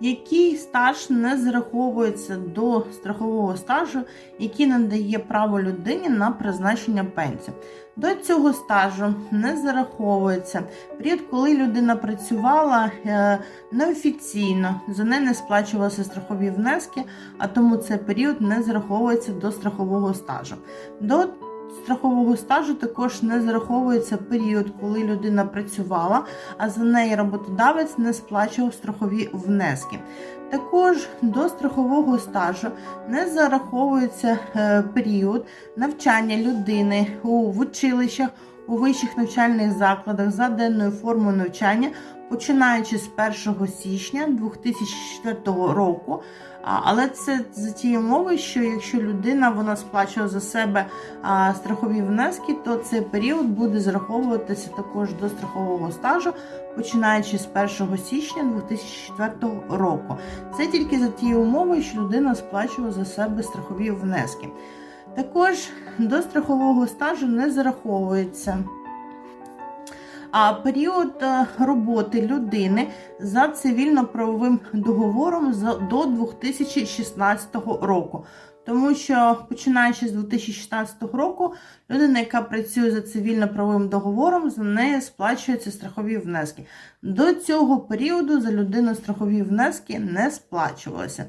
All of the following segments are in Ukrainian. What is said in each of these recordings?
який стаж не зараховується до страхового стажу, який надає право людині на призначення пенсії. До цього стажу не зараховується період, коли людина працювала е, неофіційно, за неї не сплачувалися страхові внески, а тому цей період не зараховується до страхового стажу. До страхового стажу також не зараховується період, коли людина працювала, а за неї роботодавець не сплачував страхові внески. Також до страхового стажу не зараховується е, період навчання людини у училищах, у вищих навчальних закладах за денною формою навчання, починаючи з 1 січня 2004 року. Але це за тією умови, що якщо людина вона сплачує за себе страхові внески, то цей період буде зараховуватися також до страхового стажу, починаючи з 1 січня 2004 року. Це тільки за тією умовою, що людина сплачує за себе страхові внески. Також до страхового стажу не зараховується. А період е, роботи людини за цивільно-правовим договором до 2016 року. Тому що починаючи з 2016 року, людина, яка працює за цивільно-правовим договором, за неї сплачуються страхові внески. До цього періоду за людину страхові внески не сплачувалися.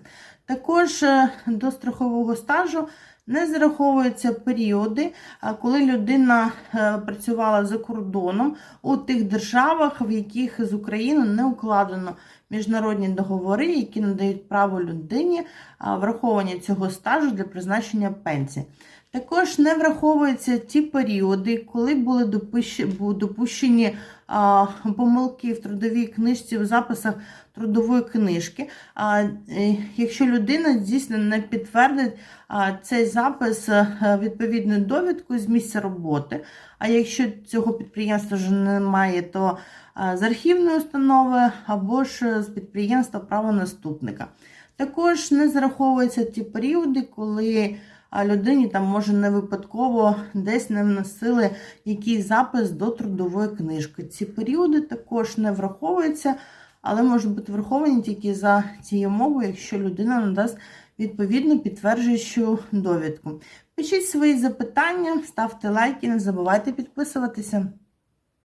Також е, до страхового стажу не зараховуються періоди, коли людина е, працювала за кордоном у тих державах, в яких з Україною не укладено міжнародні договори, які надають право людині враховування цього стажу для призначення пенсії. Також не враховуються ті періоди, коли були допущ- допущені помилки в трудовій книжці, в записах трудової книжки. А, е, якщо людина дійсно не підтвердить цей запис е, відповідною довідкою з місця роботи, а якщо цього підприємства вже немає, то з архівної установи або ж з підприємства правонаступника. Також не зараховуються ті періоди, коли людині там може не випадково десь не вносили якийсь запис до трудової книжки. Ці періоди також не враховуються, але можуть бути враховані тільки за цією мовою, якщо людина надасть відповідну підтверджуючу довідку. Пишіть свої запитання, ставте лайки, не забувайте підписуватися.